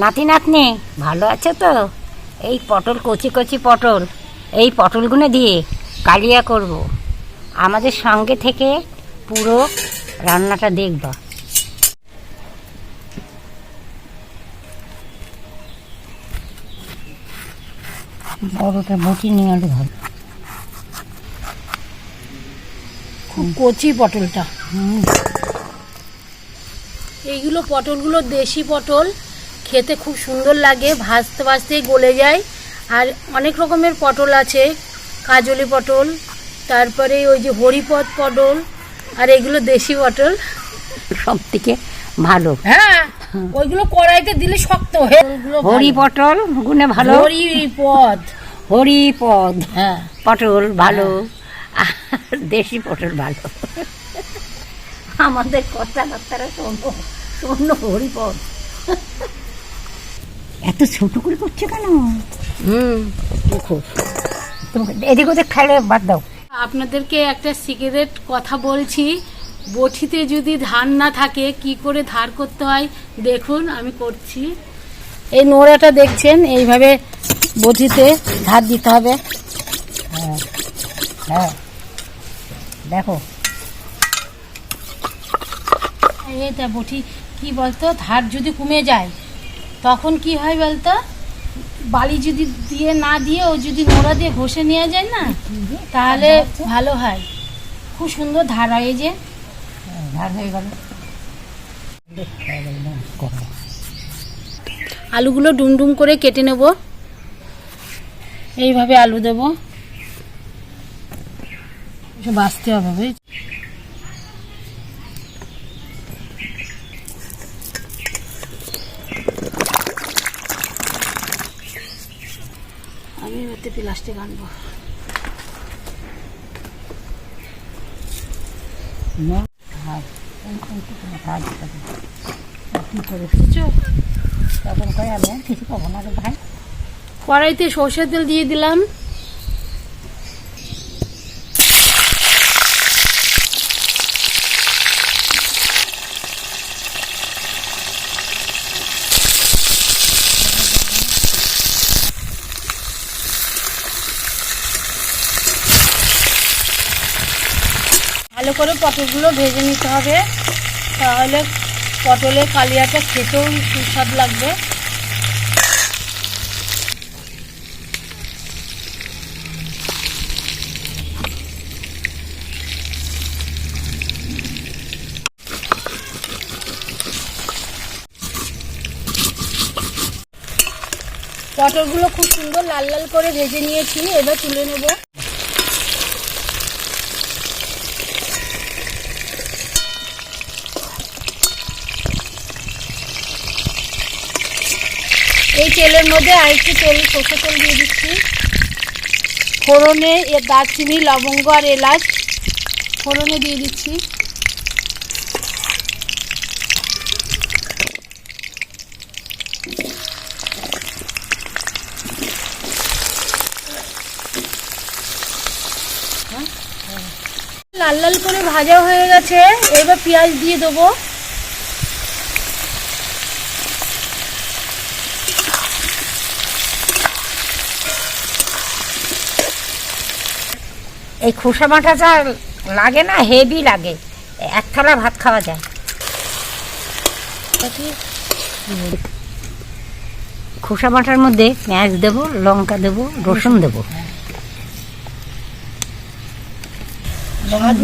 নাতি নাতনি, ভালো আছে তো? এই পটল, কচি কচি পটল, এই পটলগুলো দিয়ে কালিয়া করব। আমাদের সঙ্গে থেকে পুরো রান্নাটা দেখবা। বড়টা বটি নিয়ে আলু ভালো। খুব কচি পটলটা। এইগুলো পটলগুলো দেশি পটল খেতে খুব সুন্দর লাগে ভাজতে ভাজতেই গলে যায়। আর অনেক রকমের পটল আছে কাজলি পটল তারপরে ওই যে হরিপদ পটল আর এগুলো দেশি পটল। সব থেকে ভালো। হ্যাঁ। ওইগুলো কড়াইতে দিলে শক্ত হয়ে হরি পটল গুনে ভালো। হরিপদ হরিপদ হ্যাঁ। পটল ভালো। আর দেশি পটল ভালো। আমাদের কথাবার্তারা শোনো। শোনো হরিপদ এত ছোট করে করছে কেন? হুম। দেখো। তোমাকে এদিক ওদিক খেলে বাদ দাও। আপনাদেরকে একটা সিগারেট কথা বলছি। বটিতে যদি ধান না থাকে কি করে ধার করতে হয়? দেখুন আমি করছি। এই নোড়াটা দেখছেন এইভাবে বঠিতে ধার দিতে হবে। হ্যাঁ হ্যাঁ। দেখো। এটা বটি কি বলতো ধার যদি কমে যায় তখন কি হয় বলতো বালি যদি দিয়ে না দিয়ে ও যদি নোড়া দিয়ে ঘষে নিয়ে যায় না তাহলে ভালো হয়। খুব সুন্দর ধার হয় এই যে। ধার হয়ে গেল। আলুগুলো ডুমডুম করে কেটে নেব। এইভাবে আলু দেব। বাঁচতে হবে বুঝ আমি এবারে প্লাস্টিক আনব করে তখন আমি কিছু পাবো না রে ভাই। কড়াইতে সর্ষের তেল দিয়ে দিলাম। ভালো করে পটলগুলো ভেজে নিতে হবে। তাহলে পটলের কালিয়াটা খেতেও সুস্বাদ লাগবে। পটলগুলো খুব সুন্দর লাল লাল করে ভেজে নিয়েছি, এবার তুলে নেব। এই তেলের মধ্যে আরেকটু তেল সর্ষে তেল দিয়ে দিচ্ছি। ফোড়নে এ দারচিনি, লবঙ্গ আর এলাচ ফোড়নে দিয়ে দিচ্ছি। লাল লাল করে ভাজা হয়ে গেছে। এবার পেঁয়াজ দিয়ে দেবো। এই খোসা মাথাটা লাগে না হেভি লাগে। এক থালা ভাত খাওয়া যায়। খোসা মাটার মধ্যে পেঁয়াজ দেবো লঙ্কা দেবো রসুন দেবো।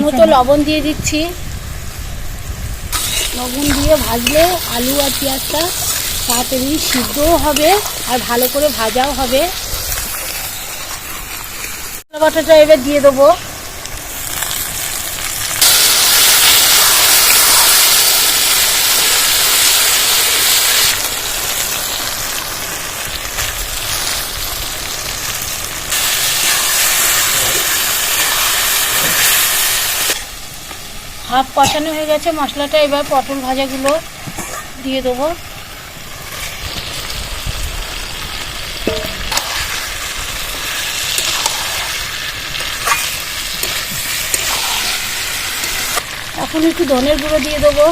মতো লবণ দিয়ে দিচ্ছি। লবণ দিয়ে ভাজলে আলু আর পেঁয়াজটা তাড়াতাড়ি সিদ্ধও হবে আর ভালো করে ভাজাও হবে। বাটাটা এবার দিয়ে দেবো। হাফ কষানো হয়ে গেছে মশলাটা এবার পটল ভাজাগুলো দিয়ে দেবো। এখন একটু ধনের গুঁড়ো দিয়ে দেবো।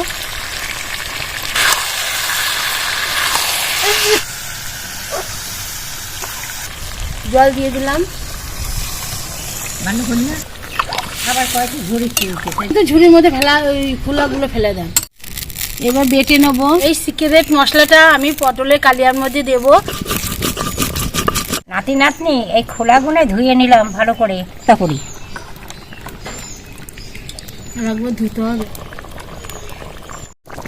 জল দিয়ে দিলাম। করি আবার কয়েকটি ঝুড়ি ঝুড়ির মধ্যে ফেলা ওই খোলাগুলো ফেলে দেন। এবার বেটে নেব। এই সিক্রেট মশলাটা আমি পটলের কালিয়ার মধ্যে দেবো। নাতি নাতনি এই খোলাগুনে ধুয়ে নিলাম ভালো করে। তা করি। রাখব ধুতে হবে।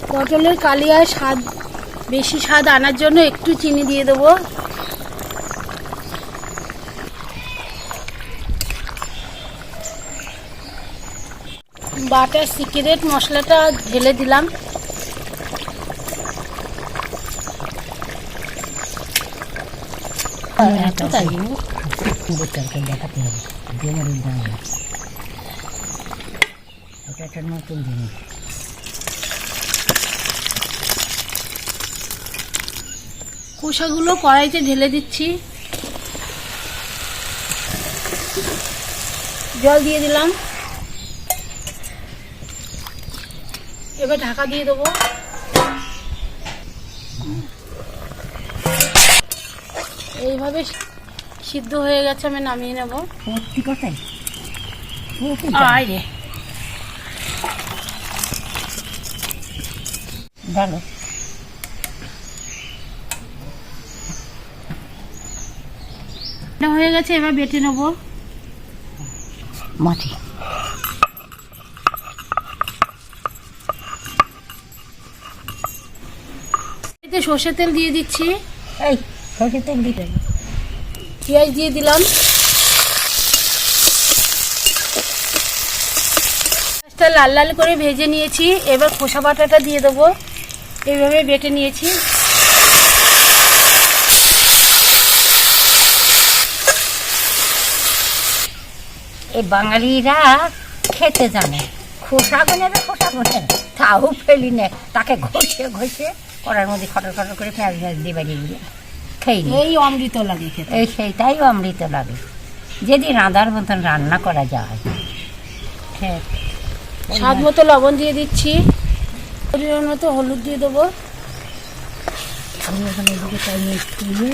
পটলের কালিয়ার স্বাদ বেশি স্বাদ আনার জন্য একটু চিনি দিয়ে দেবো। বাটার সিক্রেট মশলাটা ঢেলে দিলাম। দেখাতে হবে। একটা নতুন জিনিস। খোসাগুলো কড়াইতে ঢেলে দিচ্ছি। জল দিয়ে দিলাম। এবার ঢাকা দিয়ে দেবো। এইভাবে সিদ্ধ হয়ে গেছে আমি নামিয়ে নেব। সত্যি কথাই? আয় রে। ভালো হয়ে গেছে এবার বেটে নেব। মাটি। এতে সর্ষের তেল দিয়ে দিচ্ছি। এই সরষের তেল হবে। পেঁয়াজ দিয়ে দিলাম। লাল লাল করে ভেজে নিয়েছি। এবার খোসা বাটাটা দিয়ে দেবো। এইভাবে বেটে নিয়েছি। এই বাঙালিরা খেতে জানে খোসা গুনে খোসা গুনে তাও ফেলি নে তাকে ঘষে ঘষে করার মধ্যে খটর খটর করে পেঁয়াজ পেঁয়াজ দিয়ে বাড়িয়ে দিয়ে খেয়ে এই অমৃত লাগে খেতে। এই সেইটাই অমৃত লাগে। যদি রাঁধার মতন রান্না করা যায় স্বাদ মতো লবণ দিয়ে দিচ্ছি। পরিমাণ মতো হলুদ দিয়ে দেবো। ওখানে তাই মিশিয়ে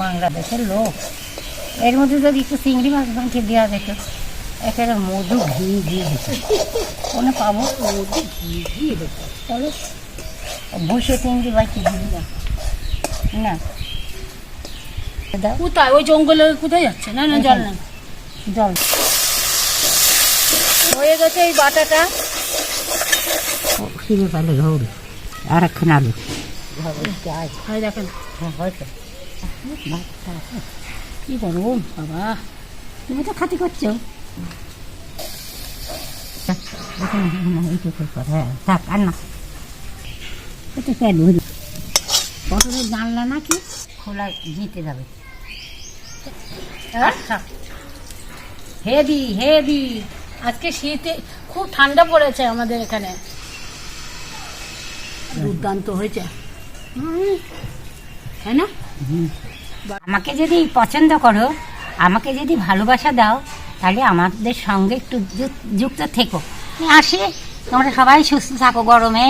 বাংলাদেশের লোক। এর মধ্যে যদি একটু চিংড়ি মাছ বাঁচে দেওয়া যেত একেবারে মধু ঘি ঘি দিত। কোনো পাবো? মধু ঘি ঘি দিত। চলো বসে চিংড়ি বাঁচি দিবি না। কোথায়? ওই জঙ্গলে কোথায় যাচ্ছে? না না জল না। জল। হয়ে গেছে এই বাটাটা। ফিরে পালে ঘৌড় আর একখান আলু হয় দেখেন কি গরম বাবা? তুমি তো খাতি করছ। থাক আর না। এটা কেন পটলের জানলা নাকি? খোলা জিতে যাবে। আচ্ছা। Heavy heavy. আজকে শীতে খুব ঠান্ডা পড়েছে আমাদের এখানে। দুর্দান্ত হয়েছে। তাই না? আমাকে যদি পছন্দ করো, আমাকে যদি ভালোবাসা দাও, তাহলে আমাদের সঙ্গে একটু যুক্ত থেকো। আসি, তোমরা সবাই সুস্থ থাকো গরমে।